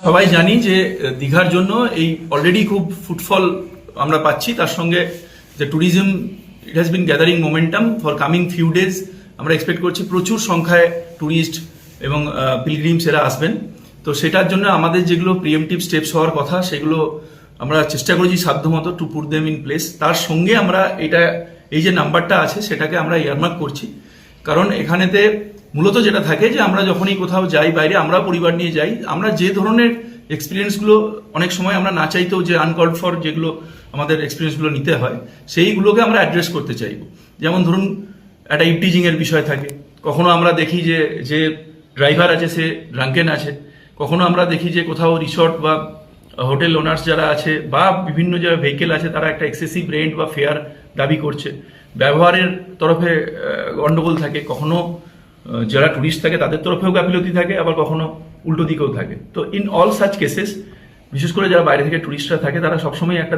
সবাই জানি যে দীঘার জন্য এই অলরেডি খুব ফুটফল আমরা পাচ্ছি। তার সঙ্গে যে tourism it has been gathering momentum for coming few days আমরা এক্সপেক্ট করছি প্রচুর সংখ্যায় ট্যুরিস্ট এবং পিলগ্রিমস এরা আসবেন। তো সেটার জন্য আমাদের যেগুলো প্রিএমটিভ স্টেপস হওয়ার কথা, সেগুলো আমরা চেষ্টা করেছি সাধ্যমতো to put them in place তার সঙ্গে আমরা এটা, এই যে নাম্বারটা আছে, সেটাকে আমরা ইয়ারমার্ক করছি। কারণ এখানেতে মূলত যেটা থাকে যে আমরা যখনই কোথাও যাই বাইরে আমরা পরিবার নিয়ে যাই আমরা যে ধরনের এক্সপিরিয়েন্সগুলো অনেক সময় আমরা না চাইতেও যে আনকল্ড ফর যেগুলো আমাদের এক্সপিরিয়েন্সগুলো নিতে হয় সেইগুলোকে আমরা অ্যাড্রেস করতে চাইব। যেমন ধরুন একটা ইপটিজিং এর বিষয় থাকে। কখনো আমরা দেখি যে যে ড্রাইভার আছে সে ড্রাঙ্কেন আছে। কখনো আমরা দেখি যে কোথাও রিসর্ট বা হোটেল ওনার্স যারা আছে বা বিভিন্ন যারা ভেহিকেল আছে তারা একটা এক্সেসিভ রেন্ট বা ফেয়ার দাবি করছে। ব্যবহারের তরফে আহ, গন্ডগোল থাকে। কখনো যারা টুরিস্ট থাকে, তাদের তরফেও গাফিলতি থাকে, আবার কখনো উল্টো দিকেও থাকে। তো ইন অল সাচ কেসেস বিশেষ করে যারা বাইরে থেকে টুরিস্টরা থাকে, তারা সবসময় একটা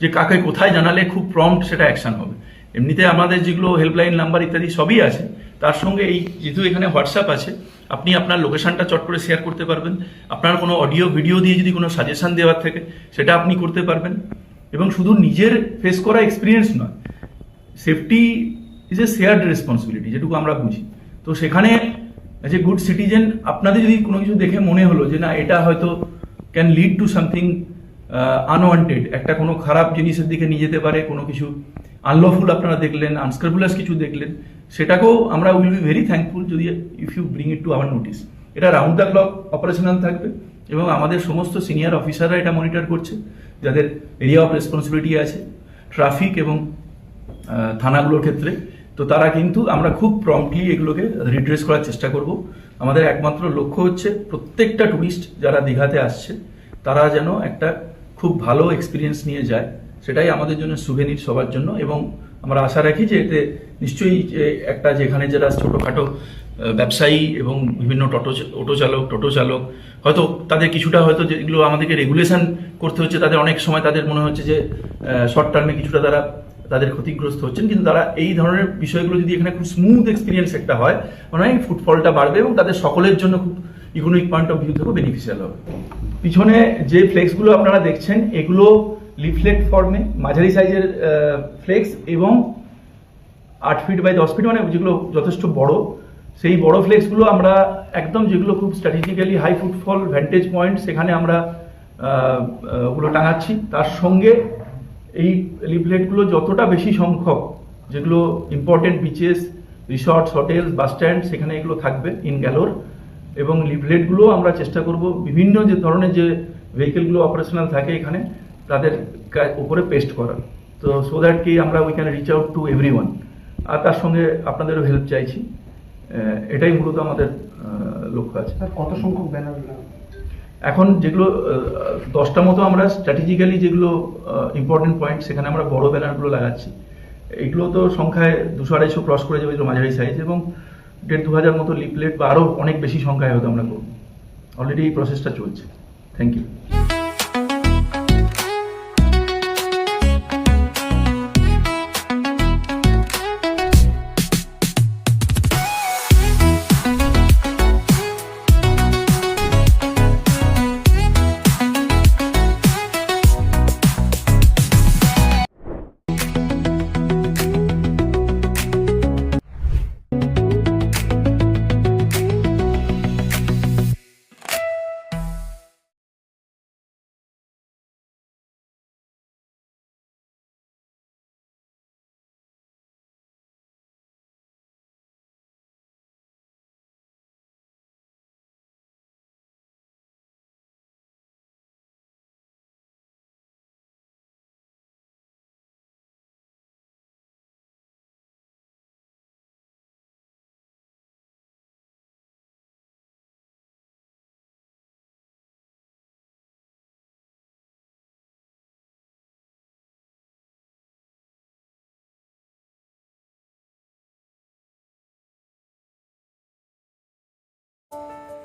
যে- কাকে কোথায় জানালে খুব প্রম্পট সেটা অ্যাকশন হবে। এমনিতে আমাদের যেগুলো হেল্পলাইন নাম্বার ইত্যাদি সবই আছে, তার সঙ্গে এই যেহেতু এখানে হোয়াটসঅ্যাপ আছে, আপনি আপনার লোকেশনটা চট করে শেয়ার করতে পারবেন। আপনার কোনো অডিও ভিডিও দিয়ে যদি কোনো সাজেশন দেওয়ার থাকে, সেটা আপনি করতে পারবেন। এবং শুধু নিজের ফেস করা এক্সপিরিয়েন্স নয় safety is a shared responsibility যেটুকু আমরা বুঝি। তো সেখানে এ গুড সিটিজেন আপনাদের যদি কোনো কিছু দেখে মনে হলো যে না, এটা হয়তো can lead to something unwanted একটা কোনো খারাপ জিনিসের দিকে নিয়ে যেতে পারে, কোনো কিছু আনলফুল আপনারা দেখলেন আনস্ক্রাপুলাস কিছু দেখলেন, সেটাকেও আমরা উইল বি ভেরি থ্যাঙ্কফুল যদি if you bring it to our notice এটা রাউন্ড দ্য ক্লক অপারেশনাল থাকবে এবং আমাদের সমস্ত সিনিয়র অফিসাররা এটা মনিটর করছে, যাদের এরিয়া অফ রেসপন্সিবিলিটি আছে ট্রাফিক এবং থানাগুলোর ক্ষেত্রে। তো তারা কিন্তু আমরা খুব প্রম্পটলি এগুলোকে রিড্রেস করার চেষ্টা করব। আমাদের একমাত্র লক্ষ্য হচ্ছে প্রত্যেকটা টুরিস্ট যারা দীঘাতে আসছে, তারা যেন একটা খুব ভালো এক্সপিরিয়েন্স নিয়ে যায়। সেটাই আমাদের জন্য সুভেনির সবার জন্য এবং আমরা আশা রাখি যে এতে নিশ্চয়ই একটা যেখানে যারা ছোটোখাটো ব্যবসায়ী এবং বিভিন্ন টোটো অটো চালক, টোটো চালক, হয়তো তাদের কিছুটা হয়তো যেগুলো আমাদেরকে রেগুলেশন করতে হচ্ছে, তাদের অনেক সময় তাদের মনে হচ্ছে যে শর্ট টার্মে কিছুটা তারা তাদের ক্ষতিগ্রস্ত হচ্ছেন, কিন্তু তারা এই ধরনের বিষয়গুলো যদি এখানে খুব স্মুথ এক্সপিরিয়েন্স একটা হয়, মনে হয় ফুটফলটা বাড়বে এবং তাদের সকলের জন্য খুব ইকোনমিক পয়েন্ট অফ ভিউ থেকেও বেনিফিশিয়াল হবে। পিছনে যে ফ্লেক্সগুলো আপনারা দেখছেন, এগুলো লিফলেট ফর্মে মাঝারি সাইজের ফ্লেক্স এবং আট ফিট বাই দশ ফিট মানে যেগুলো যথেষ্ট বড়, সেই বড় ফ্লেক্সগুলো আমরা একদম যেগুলো খুব strategically high footfall vantage point সেখানে আমরা ওগুলো টাঙাচ্ছি। তার সঙ্গে এই লিফলেটগুলো যতটা বেশি সংখ্যক, যেগুলো important beaches resorts hotel bus stand সেখানে এগুলো থাকবে ইন গ্যালোর এবং লিফলেটগুলো আমরা চেষ্টা করব বিভিন্ন যে ধরনের যে ভেহিকেলগুলো অপারেশনাল থাকে এখানে, তাদের উপরে পেস্ট করার। তো সো দ্যাট কি আমরা we can reach out to everyone আর তার সঙ্গে আপনাদেরও হেল্প চাইছি। এটাই মূলত আমাদের লক্ষ্য আছে। কত সংখ্যক ব্যানার এখন যেগুলো দশটা মতো আমরা স্ট্র্যাটেজিক্যালি যেগুলো ইম্পর্টেন্ট পয়েন্ট সেখানে আমরা বড় ব্যানারগুলো লাগাচ্ছি। এগুলো তো সংখ্যায় দুশো আড়াইশো ক্রস করে যাবে মাঝারি সাইজ এবং দেড় দু হাজার মতো লিফলেট বা আরও অনেক বেশি সংখ্যায় হয়তো আমরা করব। অলরেডি এই প্রসেসটা চলছে। Thank you